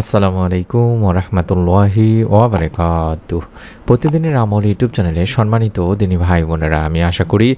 আসসালামু আলাইকুম ওরহমতুল্লাহি ওবরাকাত। প্রতিদিনের আমল ইউটিউব চ্যানেলে সম্মানিত দিনী ভাই বোনেরা, আমি আশা করি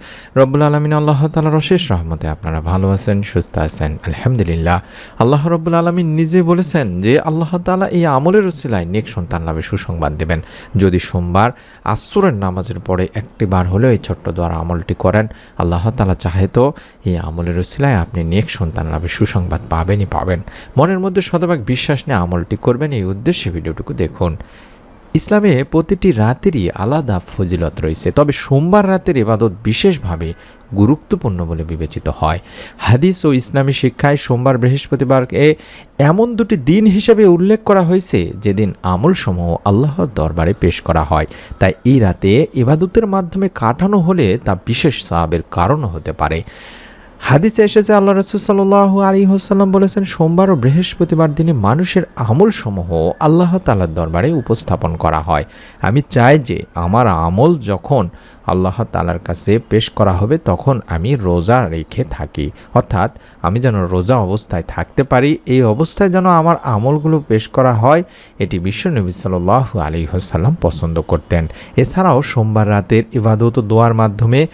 রব্বুল আলমিন আল্লাহ তালার অশেষ রহমতে আপনারা ভালো আছেন, সুস্থ আছেন, আলহামদুলিল্লাহ। আল্লাহ রব্বুল আলমিন নিজে বলেছেন যে আল্লাহ তালা এই আমলের উসিলায় নেক সন্তান লাভে সুসংবাদ দেবেন। যদি সোমবার আসরের নামাজের পরে একটি বার হলেও এই ছোট্ট দ্বারা আমলটি করেন, আল্লাহ তালা চাহে তো এই আমলের উসিলায় আপনি নেক সন্তান লাভে সুসংবাদ পাবেনই পাবেন। মনের মধ্যে শতভাগ বিশ্বাস নিয়ে আমলটি করবেন, এই উদ্দেশ্যে ভিডিওটুকু দেখুন। ইসলামে প্রতিটি রাতেরই আলাদা ফজিলত রয়েছে, তবে সোমবার রাতের এবাদত বিশেষভাবে গুরুত্বপূর্ণ বলে বিবেচিত হয়। হাদিস ও ইসলামী শিক্ষায় সোমবার বৃহস্পতিবারকে এমন দুটি দিন হিসেবে উল্লেখ করা হয়েছে, যেদিন আমলসমূহ আল্লাহর দরবারে পেশ করা হয়। তাই এই রাতে ইবাদতের মাধ্যমে কাটানো হলে তা বিশেষ সাহাবের কারণও হতে পারে। হাদিসে এসেছে, আল্লাহ রসুল সাল্লাহ আলী হোসাল্লাম বলেছেন, সোমবার ও বৃহস্পতিবার দিনে মানুষের আমল সমূহ আল্লাহ তালার দরবারে উপস্থাপন করা হয়। আমি চাই যে আমার আমল যখন আল্লাহ তালার কাছে পেশ করা হবে, তখন আমি রোজা রেখে থাকি। অর্থাৎ আমি যেন রোজা অবস্থায় থাকতে পারি, এই অবস্থায় যেন আমার আমলগুলো পেশ করা হয়, এটি বিশ্বনবী সাল্লাহ আলী হোসাল্লাম পছন্দ করতেন। এছাড়াও সোমবার রাতের ইবাদত দোয়ার মাধ্যমে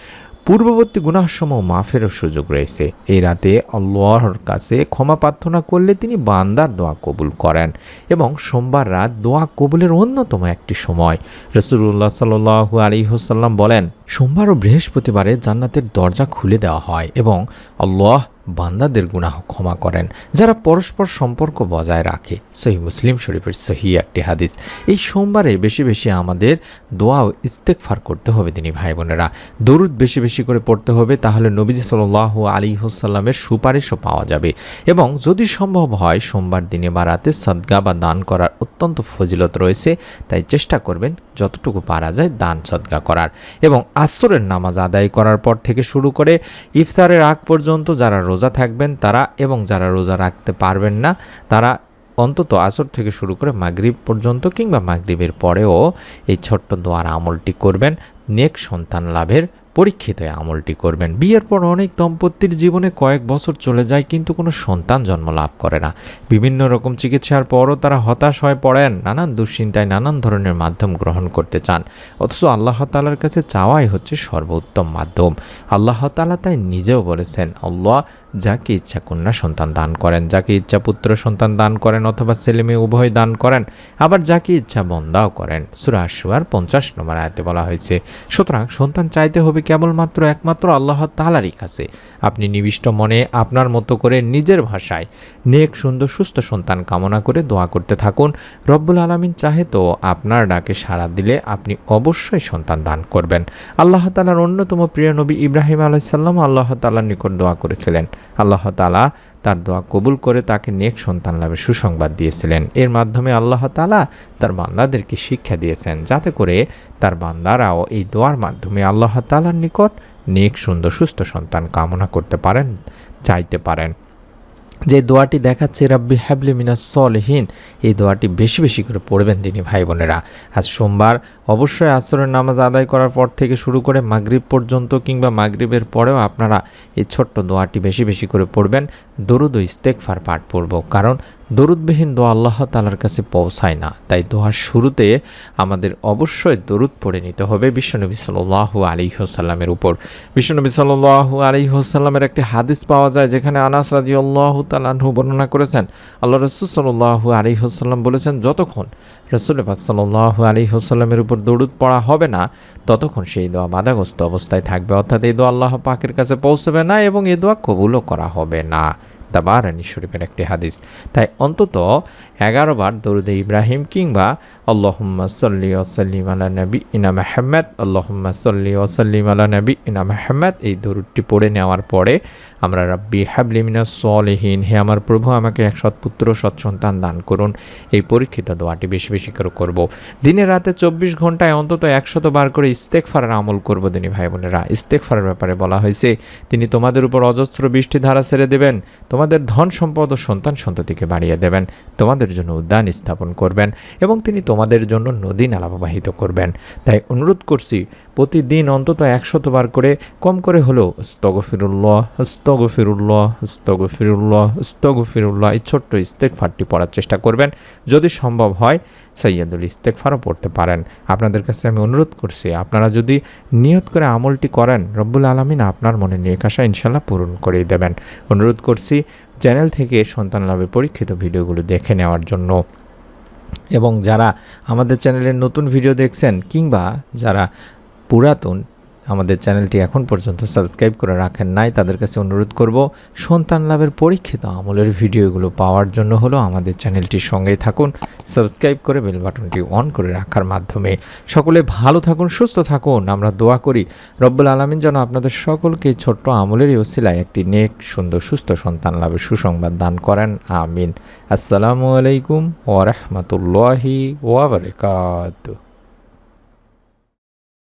পূর্ববর্তী গুনাহসমূহ মাফেরও সুযোগ রয়েছে। এই রাতে আল্লাহর কাছে ক্ষমা প্রার্থনা করলে তিনি বান্দার দোয়া কবুল করেন এবং সোমবার রাত দোয়া কবুলের অন্যতম একটি সময়। রসুল্লাহ সাল্লু আলী হোসাল্লাম বলেন, সোমবার ও বৃহস্পতিবারে জান্নাতের দরজা খুলে দেওয়া হয় এবং আল্লাহ বান্দাদের গুনাহ ক্ষমা করেন, যারা পরস্পর সম্পর্ক বজায় রাখে। সহি মুসলিম শরীফের সহি একটি হাদিস। এই সোমবারে বেশি বেশি আমাদের দোয়া ও ইস্তেকফার করতে হবে তিনি ভাই বোনেরা দরুদ বেশি বেশি করে পড়তে হবে, তাহলে নবীজি সাল্লাহ আলী হোসাল্লামের সুপারিশও পাওয়া যাবে। এবং যদি সম্ভব হয়, সোমবার দিনে বা রাতে সদ্গা বা দান করার অত্যন্ত ফজিলত রয়েছে, তাই চেষ্টা করবেন যতটুকু পারা যায় দান সদ্গা করার। এবং আসরের নামাজ আদায় করার পর থেকে শুরু করে ইফতারের আগ পর্যন্ত যারা রোজা থাকবেন তারা এবং যারা রোজা রাখতে পারবেন না, তারা অন্তত আসর থেকে শুরু করে মাগরিব পর্যন্ত কিংবা মাগরিবের পরেও এই ছোট্ট দোয়ার আমলটি করবেন। নেক সন্তান লাভের পরীক্ষিত আমলটি করবেন। বিয়ের পর অনেক দম্পতির জীবনে কয়েক বছর চলে যায় কিন্তু কোনো সন্তান জন্ম লাভ করে না। বিভিন্ন রকম চিকিৎসার পরও তারা হতাশ হয়ে পড়েন, নানান দুশ্চিন্তায় নানান ধরনের মাধ্যম গ্রহণ করতে চান। অথচ আল্লাহ তালার কাছে চাওয়াই হচ্ছে সর্বোত্তম মাধ্যম। আল্লাহ তালা তাই নিজেও বলেছেন, আল্লাহ যাকে ইচ্ছা কন্যা সন্তান দান করেন, যাকে ইচ্ছা পুত্র সন্তান দান করেন অথবা ছেলে মেয়ে উভয় দান করেন, আবার যাকে ইচ্ছা বন্দাও করেন। সুরাশুয়ার পঞ্চাশ নম্বর আয়তে বলা হয়েছে, সুতরাং সন্তান চাইতে হবে কেবলমাত্র একমাত্র আল্লাহ তালারই কাছে। আপনি নিবিষ্ট মনে আপনার মতো করে নিজের ভাষায় নেক, সুন্দর, সুস্থ সন্তান কামনা করে দোয়া করতে থাকুন। রব্বুল আলমিন চাহে তো আপনার ডাকে সাড়া দিলে আপনি অবশ্যই সন্তান দান করবেন। আল্লাহ তালার অন্যতম প্রিয় নবী ইব্রাহিম আলাইসাল্লাম আল্লাহ তালার নিকট দোয়া করেছিলেন। আল্লাহ তালা তার দোয়া কবুল করে তাকে নেক সন্তান লাভে সুসংবাদ দিয়েছিলেন। এর মাধ্যমে আল্লাহ তালা তার বান্দাদেরকে শিক্ষা দিয়েছেন যাতে করে তার বান্দারাও এই দোয়ার মাধ্যমে আল্লাহ তালার নিকট নেক, সুন্দর, সুস্থ সন্তান কামনা করতে পারেন, চাইতে পারেন। যে দোয়াটি দেখাচ্ছে, রাব্বি হ্যাবলি মিনা সলহীন এই দোয়াটি বেশি বেশি করে পড়বেন তিনি ভাই বোনেরা। আজ সোমবার, অবশ্যই আসরের নামাজ আদায় করার পর থেকে শুরু করে মাগরীব পর্যন্ত কিংবা মাগরীবের পরেও আপনারা এই ছোট্ট দোয়াটি বেশি বেশি করে পড়বেন। দরুদ ইস্তেকফার পাঠ পড়ব। কারণ দরুদবিহীন দোয়া আল্লাহ তালার কাছে পৌঁছায় না। তাই দোয়ার শুরুতে আমাদের অবশ্যই দরুদ পড়ে নিতে হবে বিশ্বনবী সাল্লাহ আলী হোসাল্লামের উপর। বিশ্বনবী সাল্লাহ আলী হোসাল্লামের একটি হাদিস পাওয়া যায় যেখানে আনাস রাজি আল্লাহ তালাহু বর্ণনা করেছেন, আল্লাহ রসুল সাল্লাহ আলী হোসাল্লাম বলেছেন, যতক্ষণ রসুল পাক সাল্লাহ আলী হোসাল্লামের উপর দরুদ পড়া হবে না, ততক্ষণ সেই দোয়া বাধাগ্রস্ত অবস্থায় থাকবে। অর্থাৎ এই দোয়া আল্লাহ পাকের কাছে পৌঁছবে না এবং এ দোয়া কবুলও করা হবে না। তাবারানি শরীফের একটি হাদিস। তাই অন্তত এগারো বার দরুদে ইব্রাহিম কিংবা আল্লাহুম্মা সল্লি ওসাল্লিম আলা নবী ইনা মাহমদ আল্লাহুম্মা সল্লি ওসাল্লিম আলা নবী ইনা মাহমদ এই দরুদটি পড়ে নেওয়ার পরে আমরা রাব্বি হাবলি মিনা সলেহীন, হে আমার প্রভু, আমাকে এক সৎপুত্র সৎসন্তান দান করুন। এই পরীক্ষিত দোয়াটি বেশি বেশি করে করব। দিনে রাতে চব্বিশ ঘন্টায় অন্তত একশত বার করে ইস্তেকফারের আমল করব দিনী ভাই বোনেরা। ইস্তেকফারের ব্যাপারে বলা হয়েছে, তিনি তোমাদের উপর অজস্র বৃষ্টি ধারা ছেড়ে দেবেন তোমার তোমাদের ধন সম্পদ ও সন্তান সন্ততিকে বাড়িয়ে দেবেন। তোমাদের জন্য উদ্যান স্থাপন করবেন এবং তিনি তোমাদের জন্য নদী নালা প্রবাহিত করবেন। তাই অনুরোধ করছি, প্রতিদিন অন্তত একশতবার করে কম করে হলেও স্তগফিরুল্লাহ স্তগফিরুল্লাহ স্তগফিরুল্লাহ স্তগফিরুল্লাহ এই ছোট্ট ইস্তেকফারটি পড়ার চেষ্টা করবেন। যদি সম্ভব হয় সৈয়দুল ইস্তেকফারও পড়তে পারেন। আপনাদের কাছে আমি অনুরোধ করছি, আপনারা যদি নিয়ত করে আমলটি করেন, রব্বুল আলমিন আপনার মনে নিয়ে কাশা ইনশাল্লাহ পূরণ করেই দেবেন। অনুরোধ করছি, চ্যানেল থেকে সন্তান লাভে পরীক্ষিত ভিডিওগুলো দেখে নেওয়ার জন্য। এবং যারা আমাদের চ্যানেলের নতুন ভিডিও দেখছেন, কিংবা যারা পুরাতন আমাদের চ্যানেলটি এখন পর্যন্ত সাবস্ক্রাইব করে রাখেন নাই, তাদের কাছে অনুরোধ করব, সন্তান লাভের পরীক্ষিত আমলের ভিডিওগুলো পাওয়ার জন্য হলো আমাদের চ্যানেলটির সঙ্গেই থাকুন, সাবস্ক্রাইব করে বেল বাটনটি অন করে রাখার মাধ্যমে। সকলে ভালো থাকুন, সুস্থ থাকুন, আমরা দোয়া করি, রব্বুল আলমিন যেন আপনাদের সকলকে ছোট্ট আমলেরই ওসিলায় একটি নেক, সুন্দর, সুস্থ সন্তান লাভের সুসংবাদ দান করেন, আমিন। আসসালামু আলাইকুম ওরহমতুল্লাহি ওয়াবারকাতুহ